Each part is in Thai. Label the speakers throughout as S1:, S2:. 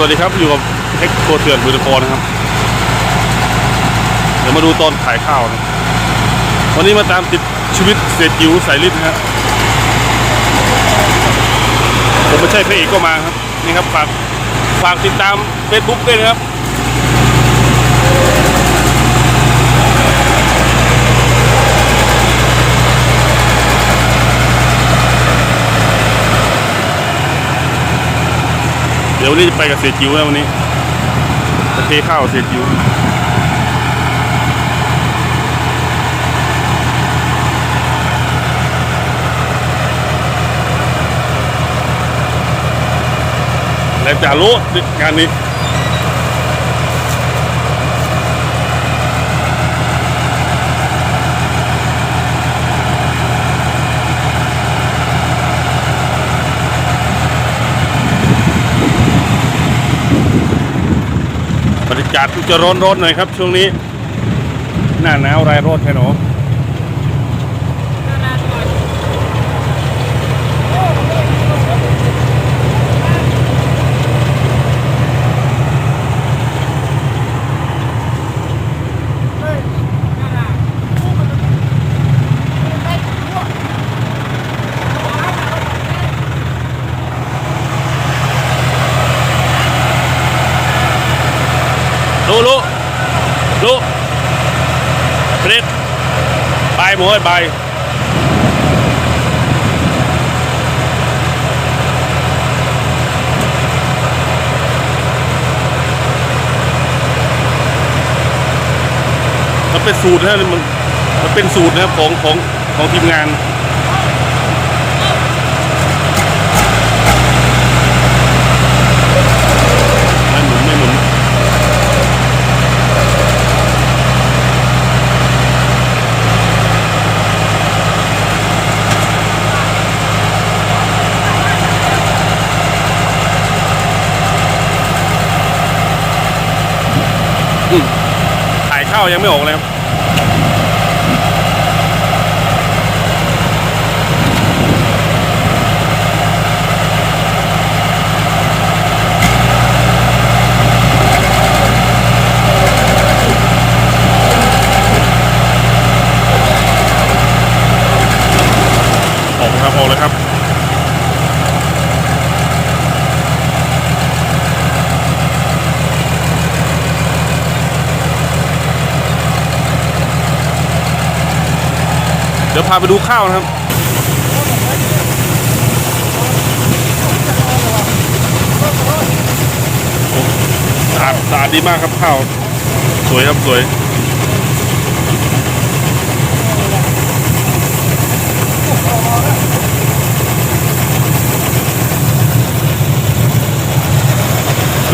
S1: สวัสดีครับ อยู่กับเอกโคเถื่อนบุรีพรนะครับ เดี๋ยวมาดูตอนขายข้าวนะวันนี้มาตามติดชีวิตเศรษฐิวสายลิ้นนะฮะผมไม่ใช่พระเอกก็มาครับ นี่ครับฝากฝากติดตาม Facebook ด้วยนะครับ ดี๋ยววันนี้จะไปกับเสียจิ๋วแล้ววันนี้จะเทข้าวเสียจิ๋วแล้วจะรู้งานนี้ากาศจะร้อนๆหน่อยครับ ช่วงนี้ หน้าหนาวรายรอนแค่หนอลุลุลุเบรดบาย หมวยบายมันเป็นสูตรนะมันมันเป็นสูตรนะครับของของของทีมงาน ไม่หมุนไม่หมุน เข้ายังไม่ออกเลยครับ ออกครับออกเลยครับ เดี๋ยวพาไปดูข้าวนะครับสะอาดสะอาดดีมากครับข้าว สวยครับสวย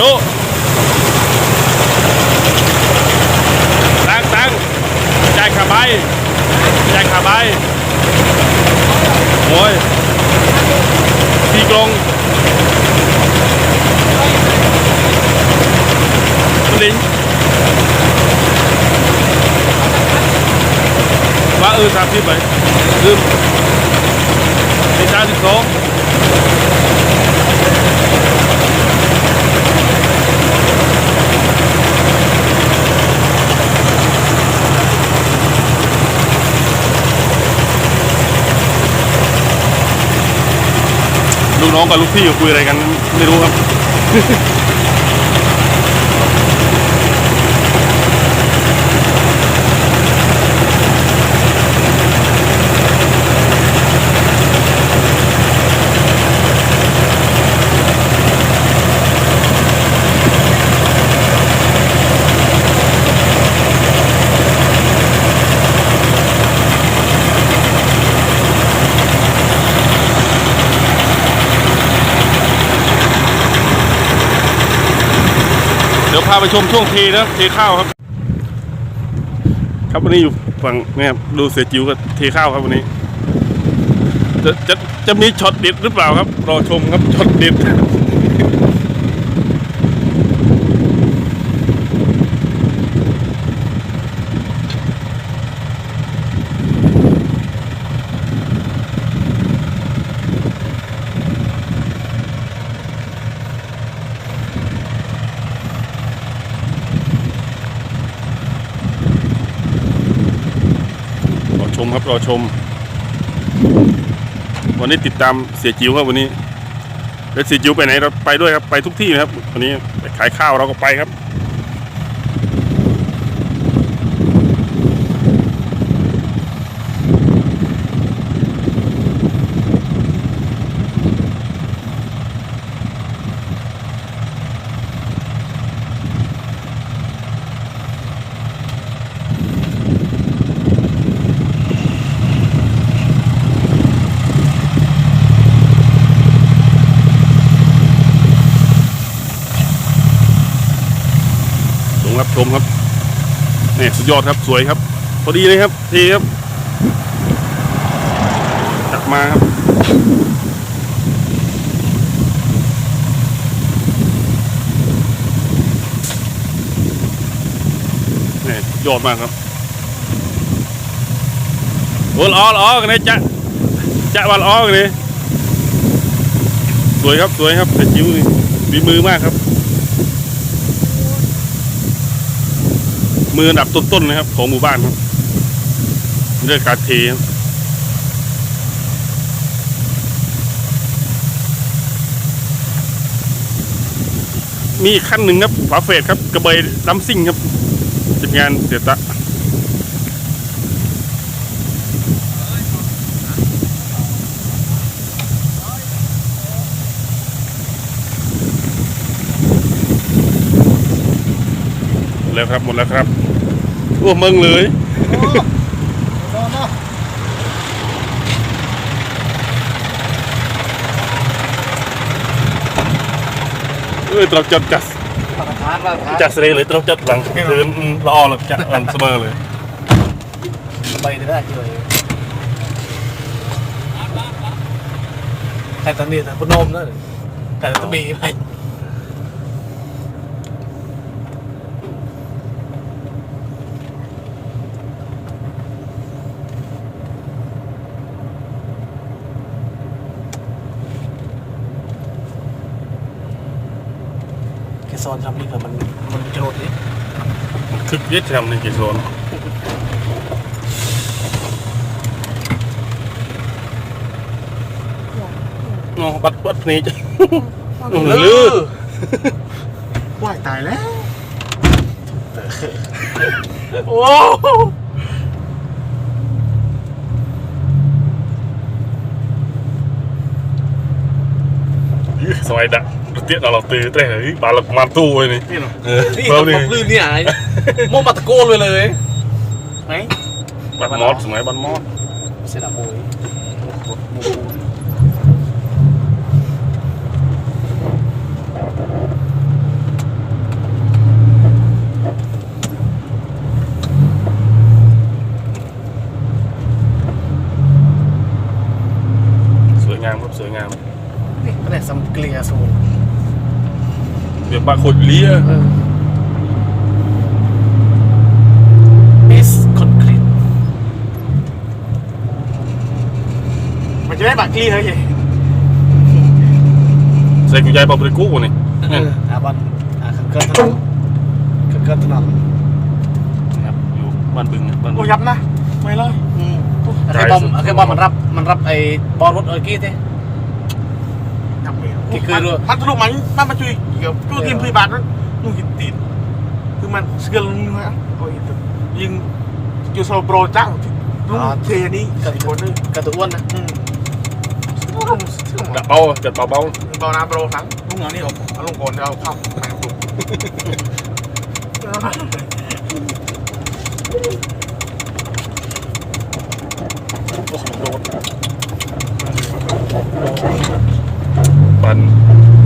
S1: ดูตังตังจ่ายขาใบจ่ายขาใบ โอ้ยทีกลงลิงว่าเออสามสิบไปลืมเป็นสามสิบสอง ลูกน้องกับลูกพี่คุยอะไรกันไม่รู้ครับาไปชมช่วงเทนะเทข้าวครับ ครับวันนี้อยู่ฝั่งนี่ครับดูเสียจิ๋วกับเทข้าวครับวันนี้ จะจะจะมีช็อตเด็ดหรือเปล่าครับรอชมครับช็อตเด็ด ครับรอชม วันนี้ติดตามเสียจิ๋วครับวันนี้แล้วเสียจิ๋วไปไหนเราไปด้วยครับไปทุกที่นะครับวันนี้ไปขายข้าวเราก็ไปครับ ชมครับนี่สุดยอดครับสวยครับ พอดีเลยครับทีครับจัดมาครับนี่ยอดมากครับโอ้ละอ้อลอ้อกันเลยจะจะวันละอ้อกันเลยสวยครับสวยครับแต่จิ๋วนี่มีมือมากครับ มืออันดับต้นๆนะครับ ของหมู่บ้านครับเรื่องการเทครับมีขั้นหนึ่งครับฝาเฟดครับ กระเบยล้ำซิ่งครับจัดงานเสียตะ แล้วครับหมดแล้วครับโอ้เมืองเลยเอ้ยตรอกจัดจัดจัดเสร็จเลยตรอกจัดหลังเดินละออหลังจัดหลังเสมอเลย
S2: ไปได้เลยแต่ตอนนี้แต่พนมนั่นแต่ต้องมีไป แค่ซอนทำนี่กับมันมันโจทย์นี่
S1: คึกเย็ดทำในเกโซนโอ้บัดบัดนี้จะลือ
S2: ว่ายตายแล้ว โอ้
S1: สมัยดัก เตี้ยเราตื่นแต่เฮ้ยบาลักมันตู้เลยนี่
S2: นี่เหรอ
S1: เออ
S2: นี่
S1: เบา
S2: ต
S1: นี่
S2: บลื่นเนี่ยไอ้โมมาตะโกนเลยเลยไหม
S1: บัดมอสสมัยบัดมอส
S2: เสร็จแล้วโมย
S1: สวยงามครับสวยงาม
S2: นี่ไม่ได้ซัมเกลียสูง
S1: เดี๋ยวบาคนเลี้ย
S2: เออเอสคอนกรีตมันจะได้บักกี้เลย
S1: ใส่กุญแจปอบริกู้นี่
S2: เอออาบันอาขังเกินถนนขังเกินถนน
S1: ครับอยู่บ้านบึงนะบ้านบึ
S3: โอ้
S1: ง
S3: ยับนะ ไม่เลย
S2: อืมไอ้บอมไอ้บอมมันรับมันรับไอ้บอลรถเออกี้เต้
S3: ยับเลย
S2: ที่คือรู้
S3: มันทะลุมันมันมาช่วยเกี่ยวช่วยทีมพยาบาลนั้นนุ่งกินตีนคือมันสกิลนึงฮะโอ้ยยิงอยู่โซโปรจ้าลุงเทนี่สี่คนนึง
S2: กระตุ้นนะ
S3: อืม
S1: จัดเบาจัดเบาเบา
S3: เบานาโปรทั้งลุงเอานี่เอาเอาลงก่อนเอาเข้าแมงตุก
S1: โอ้โหโดน ปัน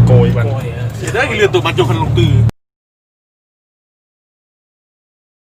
S1: โกยปัน
S2: โอ้ย
S3: เสียได้กี่เรือนตัวมันจนคนลงตือ